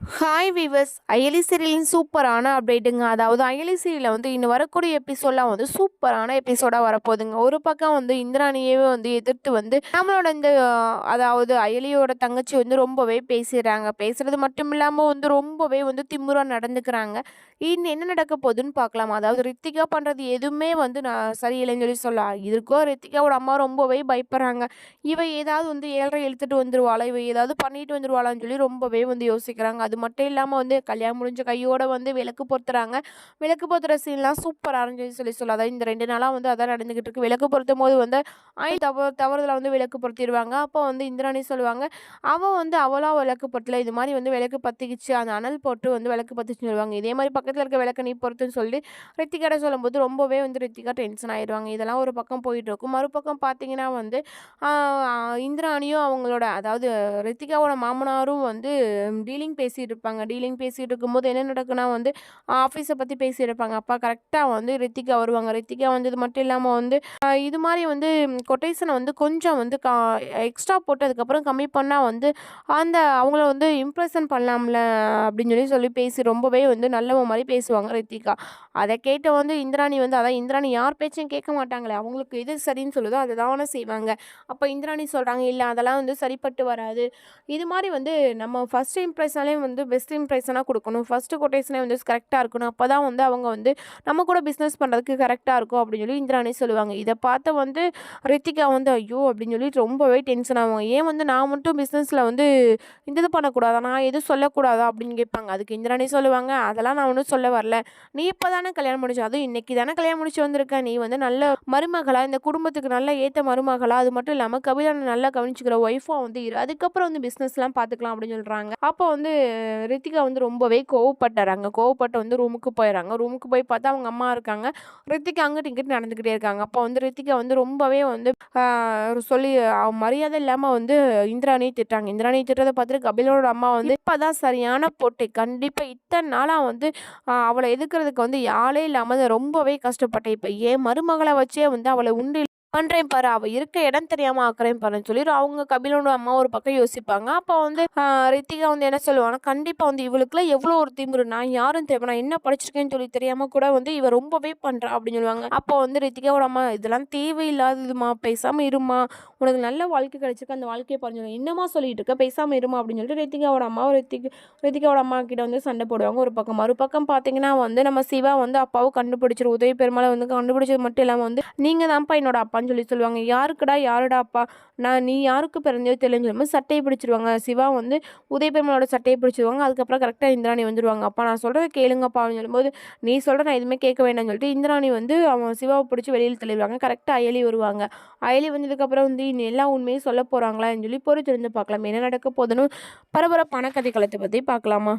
Hi viewers Ayali சீரியலின் சூப்பரான அப்டேட்டுங்க அதாவது அயலி சீரியலில் வந்து இன்னும் வரக்கூடிய எபிசோடெலாம் வந்து சூப்பரான எபிசோடாக வரப்போகுதுங்க. ஒரு பக்கம் வந்து இந்திராணியே வந்து எதிர்த்து வந்து நம்மளோட இந்த அதாவது அயலியோட தங்கச்சி வந்து ரொம்பவே பேசிடுறாங்க பேசுகிறது மட்டும் இல்லாமல் வந்து ரொம்பவே வந்து திமுறாக நடந்துக்கிறாங்க. இன்னும் என்ன நடக்க போகுதுன்னு பார்க்கலாம். அதாவது ரித்திகா பண்ணுறது எதுவுமே வந்து நான் சரியில்லைன்னு சொல்லி சொல்லலாம் இதுக்கோ ரித்திகாவோட அம்மா ரொம்பவே பயப்படுறாங்க. இவ ஏதாவது வந்து ஏழரை இழுத்துட்டு வந்துடுவாளா இவ ஏதாவது பண்ணிட்டு வந்துருவாளான்னு சொல்லி ரொம்பவே வந்து யோசிக்கிறாங்க. அது மட்டும் இல்லாமல் வந்து கல்யாணம் முடிஞ்ச கையோடு வந்து விளக்கு பொறுத்துறாங்க விளக்கு பொறுத்துற சீன்லாம் சூப்பராக இருந்துச்சு சொல்லி சொல்ல அதாவது இந்த ரெண்டு நாளாக வந்து அதான் நடந்துக்கிட்டு இருக்கு. விளக்கு பொருத்தும் போது வந்து ஆய் தவ தவறுதல வந்து விளக்கு பொருத்திடுவாங்க அப்போ வந்து இந்திராணி சொல்லுவாங்க அவள் வந்து அவளாக விளக்கு பொருத்தல. இது மாதிரி வந்து விளக்கு பற்றிக்கிச்சு அந்த அனல் போட்டு வந்து விளக்கு பற்றிச்சுன்னு சொல்லுவாங்க. இதே மாதிரி பக்கத்தில் இருக்க விளக்கு நீ பொறுத்துன்னு சொல்லி ரித்திகாட்ட சொல்லும்போது ரொம்பவே வந்து ரித்திகா டென்ஷன் ஆயிடுவாங்க. இதெல்லாம் ஒரு பக்கம் போயிட்டு இருக்கும். மறுபக்கம் பார்த்தீங்கன்னா வந்து இந்திராணியும் அவங்களோட அதாவது ரித்திகாவோட மாமனாரும் வந்து டீலிங் பேசி பேசிட்டு இருப்பாங்க டீலிங் பேசிகிட்டு இருக்கும்போது என்ன நடக்குன்னா வந்து ஆஃபீஸை பற்றி பேசிகிட்டு இருப்பாங்க அப்பா கரெக்டாக வந்து ரித்திகா வருவாங்க. ரித்திகா வந்து இது மட்டும் இல்லாமல் வந்து இது மாதிரி வந்து கொட்டேஷனை வந்து கொஞ்சம் வந்து கா எக்ஸ்ட்ரா போட்டதுக்கப்புறம் கம்மி பண்ணால் வந்து அந்த அவங்கள வந்து இம்ப்ரெஷன் பண்ணலாம்ல அப்படின்னு சொல்லி சொல்லி பேசி ரொம்பவே வந்து நல்லவ மாதிரி பேசுவாங்க ரித்திகா. அதை கேட்ட வந்து இந்திராணி வந்து அதான் இந்திராணி யார் பேச்சையும் கேட்க மாட்டாங்களே அவங்களுக்கு எது சரின்னு சொல்லுதோ அதை தானே செய்வாங்க. அப்போ இந்திராணி சொல்கிறாங்க இல்லை அதெல்லாம் வந்து சரிப்பட்டு வராது. இது மாதிரி வந்து நம்ம ஃபஸ்ட் இம்ப்ரெஷனாலே வந்து பெஸ்ட் இம்ப்ரெஷனாக கொடுக்கணும். ஃபஸ்ட்டு கொட்டேஷனே வந்து கரெக்டாக இருக்கணும். அப்போ தான் வந்து அவங்க வந்து நம்ம கூட பிஸ்னஸ் பண்ணுறதுக்கு கரெக்டாக இருக்கும் அப்படின்னு சொல்லி இந்திராணி சொல்லுவாங்க. இதை பார்த்து வந்து ரித்திகா வந்து ஐயோ! அப்படின்னு சொல்லி ரொம்பவே டென்ஷன் ஆவாங்க. ஏன் வந்து நான் மட்டும் பிஸ்னஸில் வந்து இந்த இது பண்ணக்கூடாதா? நான் எதுவும் சொல்லக்கூடாதா? அப்படின்னு கேட்பாங்க. அதுக்கு இந்திராணி சொல்லுவாங்க. அதெல்லாம் நான் ஒன்றும் சொல்ல வரல. நீ இப்போ தானே கல்யாணம் முடிச்சு அதுவும் இன்னைக்கு தானே கல்யாணம் முடிச்சு வந்திருக்க. நீ வந்து நல்ல மருமகளாக இந்த குடும்பத்துக்கு நல்ல ஏற்ற மருமகளாக அது மட்டும் இல்லாமல் கவிதா நல்லா கவனிச்சுக்கிற ஒய்ஃபாக வந்து இரு. அதுக்கப்புறம் வந்து பிஸ்னஸ்லாம் பார்த்துக்கலாம் அப்படின்னு சொல்கிறாங்க அப்போ வந்து ரித்திகா வந்து ரொம்பவே கோவப்பட்டுறாங்க கோவப்பட்டு வந்து ரூமுக்கு போயிடறாங்க ரூமுக்கு போய் பார்த்தா அவங்க அம்மா இருக்காங்க. ரித்திகா அங்கிட்டு இங்கிட்டு நடந்துக்கிட்டே இருக்காங்க. அப்போ வந்து ரித்திகா வந்து ரொம்பவே வந்து சொல்லி அவ மரியாதை இல்லாமல் வந்து இந்திராணி திட்டுறாங்க. இந்திராணி திட்டுறதை பார்த்துட்டு கபிலோட அம்மா வந்து இப்போ தான் சரியான போட்டு கண்டிப்பாக இத்தனை நாளாக வந்து அவளை எதுக்குறதுக்கு வந்து யாழே இல்லாமல் ரொம்பவே கஷ்டப்பட்டேன். இப்போ ஏன் மருமகளை வச்சே வந்து அவளை உண்டு பண்ணுறேன் பாரு. அவள் இருக்க இடம் தெரியாமல் ஆக்குறேன் பாருன்னு சொல்லி அவங்க கபிலோட அம்மா ஒரு பக்கம் யோசிப்பாங்க. அப்போ வந்து ரித்திகா வந்து என்ன சொல்லுவாங்கன்னா கண்டிப்பாக வந்து இவளுக்குலாம் எவ்வளோ ஒரு திமிரு. நான் யாரும் தேவை நான் என்ன படிச்சிருக்கேன்னு சொல்லி தெரியாமல் கூட வந்து இவ ரொம்பவே பண்ணுறா அப்படின்னு சொல்லுவாங்க. அப்போ வந்து ரித்திகாவோட அம்மா இதெல்லாம் தேவையில்லாததுமா. பேசாமல் இருமா. உனக்கு நல்ல வாழ்க்கை கிடைச்சிருக்கு. அந்த வாழ்க்கையை பாருங்க என்னம்மா சொல்லிட்டு இருக்க? பேசாமல் இருமா. அப்படின்னு சொல்லிட்டு ரித்திகாவோட அம்மா ரித்திக் ரித்திகாவோட அம்மா கிட்ட வந்து சண்டை போடுவாங்க ஒரு பக்கம். மறுபக்கம் பார்த்தீங்கன்னா வந்து நம்ம சிவா வந்து அப்பாவும் கண்டுபிடிச்சிரு. உதவி பெருமாளை வந்து கண்டுபிடிச்சது மட்டும் இல்லாமல் வந்து நீங்கள் தான்ப்பா என்னோட அப்பா அப்பான்னு சொல்லி சொல்லுவாங்க. யாருக்குடா யாருடா அப்பா நான் நீ யாருக்கு பிறந்தோ தெரிஞ்சு சொல்லும்போது சட்டையை பிடிச்சிருவாங்க. சிவா வந்து உதயபெருமனோட சட்டையை பிடிச்சிருவாங்க. அதுக்கப்புறம் கரெக்டாக இந்திராணி வந்துடுவாங்க அப்பா நான் சொல்கிறத கேளுங்கப்பா அப்படின்னு சொல்லும்போது நீ சொல்கிற நான் எதுவுமே கேட்க வேண்டாம்னு சொல்லிட்டு இந்திராணி வந்து அவன் சிவாவை பிடிச்சி வெளியில் தள்ளிடுவாங்க. கரெக்டாக அயலி வருவாங்க. அயலி வந்ததுக்கப்புறம் வந்து இனி எல்லா உண்மையும் சொல்ல போகிறாங்களான்னு சொல்லி பொறுத்திருந்து பார்க்கலாம். என்ன நடக்க போதுன்னு பரபரப்பான கதை களத்தை பற்றி பார்க்கலாமா?